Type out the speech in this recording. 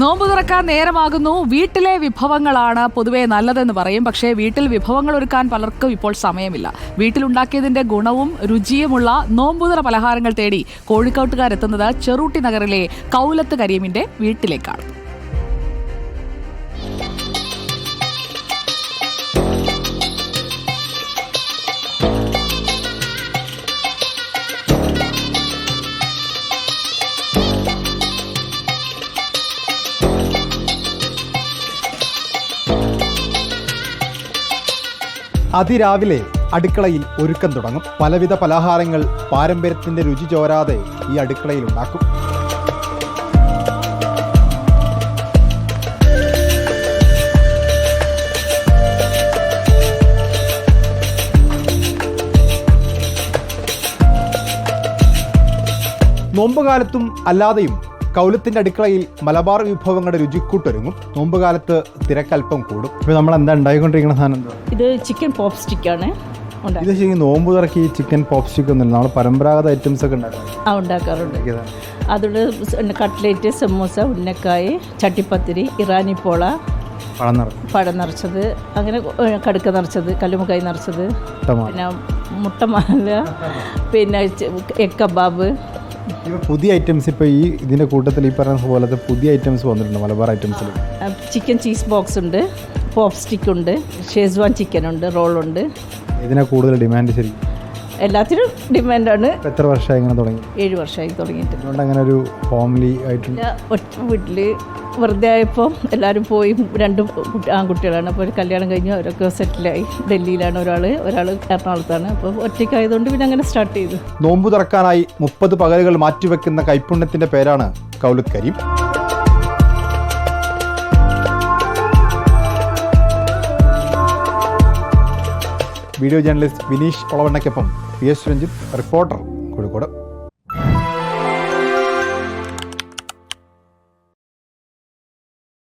നോമ്പ് തുറക്കാൻ നേരമാകുന്നു. വീട്ടിലെ വിഭവങ്ങളാണ് പൊതുവെ നല്ലതെന്ന് പറയും. പക്ഷേ വീട്ടിൽ വിഭവങ്ങൾ ഒരുക്കാൻ പലർക്കും ഇപ്പോൾ സമയമില്ല. വീട്ടിലുണ്ടാക്കിയതിന്റെ ഗുണവും രുചിയുമുള്ള നോമ്പുതുറ പലഹാരങ്ങൾ തേടി കോഴിക്കോട്ടുകാരെത്തുന്നത് ചെറുട്ടി നഗറിലെ കൗലത്ത് കരീമിന്റെ വീട്ടിലേക്കാണ്. അതിരാവിലെ അടുക്കളയിൽ ഒരുക്കം തുടങ്ങും. പലവിധ പലഹാരങ്ങൾ പാരമ്പര്യത്തിന്റെ രുചി ചോരാതെ ഈ അടുക്കളയിൽ ഉണ്ടാക്കും. നോമ്പുകാലത്തും അല്ലാതെയും കൗലത്തിന്റെ അടുക്കളയിൽ മലബാർ വിഭവങ്ങളുടെ രുചിക്കൂട്ടൊരുങ്ങും. നോമ്പുകാലത്ത് തിരക്കൽപ്പം കൂടും. നമ്മൾ എന്താ ഉണ്ടായിക്കൊണ്ടിരിക്കുന്ന സാധനം ഇത് ചിക്കൻ പോപ്പ് സ്റ്റിക്കാണ് ഇത് ശരിക്കും നോമ്പ് തുറക്കി ചിക്കൻ പോപ്പ് സ്റ്റിക്ക് ഒന്നും നമ്മൾ പരമ്പരാഗത ഐറ്റംസ് ഒക്കെ ഉണ്ടാക്കാറുണ്ട് ആ ഉണ്ടാക്കാറുണ്ട്. അതുകൊണ്ട് കട്ട്ലേറ്റ് സമോസ ഉന്നക്കായ് ചട്ടിപ്പത്തിരി ഇറാനി പോള പഴം നിറച്ച് നിറച്ചത് അങ്ങനെ കടുക്ക നിറച്ചത് കല്ലുമുക്കായി നിറച്ചത് പിന്നെ മുട്ടമാല പിന്നെ എഗ് കബാബ് ഇപ്പൊ പുതിയ ഐറ്റംസ് ഇപ്പോൾ ഈ ഇതിന്റെ കൂട്ടത്തിൽ ഈ പറഞ്ഞ പോലത്തെ പുതിയ ഐറ്റംസ് വന്നിട്ടുണ്ട് മലബാർ ഐറ്റംസിൽ ചിക്കൻ ചീസ് ബോക്സ് ഉണ്ട് പോപ്പ് സ്റ്റിക്ക് ഉണ്ട് ഷേസ്വാൻ ചിക്കൻ ഉണ്ട് റോളുണ്ട് ഇതിനെ കൂടുതൽ ഡിമാൻഡ് ശരിക്കും എല്ലാത്തിനും ഡിമാൻഡാണ്. എത്ര വർഷമായി ഇങ്ങനെ തുടങ്ങി? ഏഴ് വർഷമായി തുടങ്ങിയിട്ട്. അതുകൊണ്ട് അങ്ങനെ ഒരു ഫാമിലി ആയിട്ട് പിന്നെ ഒറ്റ വീട്ടിൽ വെറുതെ ആയപ്പോൾ എല്ലാവരും പോയി. രണ്ട് കുട്ടി- ആൺകുട്ടികളാണ്. അപ്പോൾ ഒരു കല്യാണം കഴിഞ്ഞ്. അവരൊക്കെ സെറ്റിലായി ഡൽഹിയിലാണ് ഒരാൾ ഒരാൾ എറണാകുളത്താണ്. അപ്പോൾ ഒറ്റയ്ക്കായതുകൊണ്ട് പിന്നെ അങ്ങനെ സ്റ്റാർട്ട് ചെയ്തു. നോമ്പ് തുറക്കാനായി മുപ്പത് പകലുകൾ മാറ്റിവെക്കുന്ന കൈപ്പുണ്യത്തിന്റെ പേരാണ് Kaulath Kareem video journalist Vineesh ഒളവണ്ണയ്ക്കൊപ്പം P S Ranjith reporter Kozhikode.